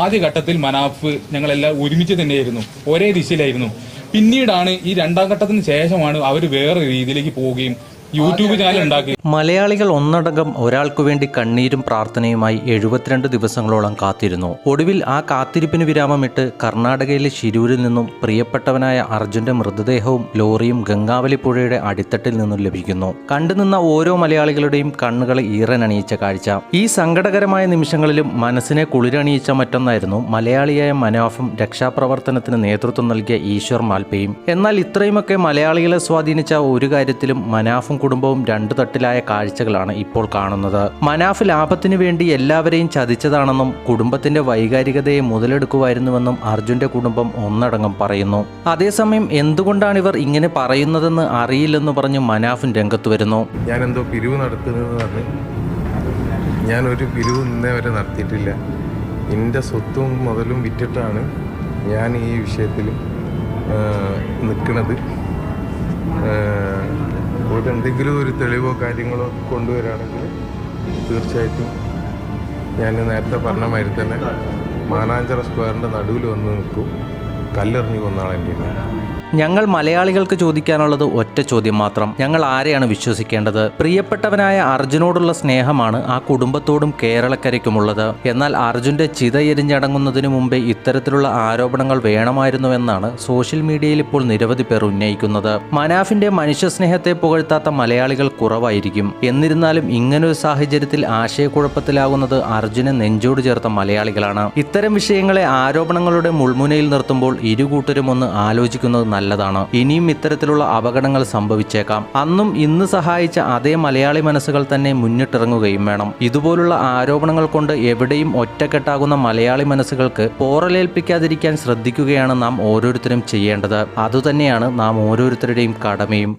ആദ്യ ഘട്ടത്തിൽ മനാഫ് ഞങ്ങളെല്ലാം ഒരുമിച്ച് തന്നെയായിരുന്നു. ഒരേ ദിശയിലായിരുന്നു. പിന്നീടാണ് ഈ രണ്ടാം ഘട്ടത്തിന് ശേഷമാണ് അവർ വേറെ രീതിയിലേക്ക് പോവുകയും യൂട്യൂബ് ചാനൽ ഉണ്ടാക്കി. മലയാളികൾ ഒന്നടങ്കം ഒരാൾക്കു വേണ്ടി കണ്ണീരും പ്രാർത്ഥനയുമായി എഴുപത്തിരണ്ട് ദിവസങ്ങളോളം കാത്തിരുന്നു. ഒടുവിൽ ആ കാത്തിരിപ്പിന് വിരാമമിട്ട് കർണാടകയിലെ ശിരൂരിൽ നിന്നും പ്രിയപ്പെട്ടവനായ അർജുന്റെ മൃതദേഹവും ലോറിയും ഗംഗാവലി പുഴയുടെ അടിത്തട്ടിൽ നിന്നും ലഭിക്കുന്നു. കണ്ടുനിന്ന ഓരോ മലയാളികളുടെയും കണ്ണുകളെ ഈറനണിയിച്ച കാഴ്ച. ഈ സങ്കടകരമായ നിമിഷങ്ങളിലും മനസ്സിനെ കുളിരണിയിച്ച മറ്റൊന്നായിരുന്നു മലയാളിയായ മനോഫും രക്ഷാപ്രവർത്തനത്തിന് നേതൃത്വം നൽകിയ ഈശ്വർ മാൽപ്പയും എന്നാൽ ഇത്രയുമൊക്കെ മലയാളികളെ സ്വാധീനിച്ച ഒരു കാര്യത്തിലും മനാഫും കുടുംബവും രണ്ടു തട്ടിലായ കാഴ്ചകളാണ് ഇപ്പോൾ കാണുന്നത്. മനാഫ് ലാഭത്തിനു വേണ്ടി എല്ലാവരെയും ചതിച്ചതാണെന്നും കുടുംബത്തിന്റെ വൈകാരികതയെ മുതലെടുക്കുമായിരുന്നുവെന്നും അർജുന്റെ കുടുംബം ഒന്നടങ്കം പറയുന്നു. അതേസമയം എന്തുകൊണ്ടാണ് ഇവർ ഇങ്ങനെ പറയുന്നതെന്ന് അറിയില്ലെന്ന് പറഞ്ഞു മനാഫും രംഗത്ത് വരുന്നു. ഞാൻ എന്തോ പിരിവ് നടത്തുന്നതെന്ന് പറഞ്ഞ് ഞാനൊരു പിരിവ് ഇന്നേ വരെ നടത്തിയിട്ടില്ല. എന്റെ സ്വത്തും മുതലും വിറ്റിട്ടാണ് ഞാൻ ഈ വിഷയത്തിൽ നിൽക്കുന്നത് ഒരു എന്തെങ്കിലും ഒരു തെളിവോ കാര്യങ്ങളോ കൊണ്ടുവരാണെങ്കിൽ തീർച്ചയായിട്ടും ഞാൻ നേരത്തെ പറഞ്ഞ മാതിരി തന്നെ മാനാഞ്ചിറ സ്ക്വയറിന്റെ നടുവിൽ വന്ന് നിൽക്കും. കല്ലെറിഞ്ഞു കൊന്നാളെന്റെ ഞങ്ങൾ മലയാളികൾക്ക് ചോദിക്കാനുള്ളത് ഒറ്റ ചോദ്യം മാത്രം. ഞങ്ങൾ ആരെയാണ് വിശ്വസിക്കേണ്ടത്? പ്രിയപ്പെട്ടവനായ അർജുനോടുള്ള സ്നേഹമാണ് ആ കുടുംബത്തോടും കേരളക്കരയ്ക്കുമുള്ളത്. എന്നാൽ അർജുന്റെ ചിതയെരിഞ്ഞടങ്ങുന്നതിനു മുമ്പേ ഇത്തരത്തിലുള്ള ആരോപണങ്ങൾ വേണമായിരുന്നുവെന്നാണ് സോഷ്യൽ മീഡിയയിൽ ഇപ്പോൾ നിരവധി പേർ ഉന്നയിക്കുന്നത്. മനാഫിന്റെ മനുഷ്യസ്നേഹത്തെ പുകഴ്ത്താത്ത മലയാളികൾ കുറവായിരിക്കും. എന്നിരുന്നാലും ഇങ്ങനൊരു സാഹചര്യത്തിൽ ആശയക്കുഴപ്പത്തിലാകുന്നത് അർജുനെ നെഞ്ചോട് ചേർത്ത മലയാളികളാണ്. ഇത്തരം വിഷയങ്ങളെ ആരോപണങ്ങളുടെ മുൾമുനയിൽ നിർത്തുമ്പോൾ ഇരു കൂട്ടരും ഒന്ന് ആലോചിക്കുന്നത് നല്ലതാണ്. ഇനിയും ഇത്തരത്തിലുള്ള അപകടങ്ങൾ സംഭവിച്ചേക്കാം. അന്നും ഇന്ന് സഹായിച്ച അതേ മലയാളി മനസ്സുകൾ തന്നെ മുന്നിട്ടിറങ്ങുകയും വേണം. ഇതുപോലുള്ള ആരോപണങ്ങൾ കൊണ്ട് എവിടെയും ഒറ്റക്കെട്ടാകുന്ന മലയാളി മനസ്സുകൾക്ക് പോറലേൽപ്പിക്കാതിരിക്കാൻ ശ്രദ്ധിക്കുകയാണ് നാം ഓരോരുത്തരും ചെയ്യേണ്ടത്. അതുതന്നെയാണ് നാം ഓരോരുത്തരുടെയും കടമയും.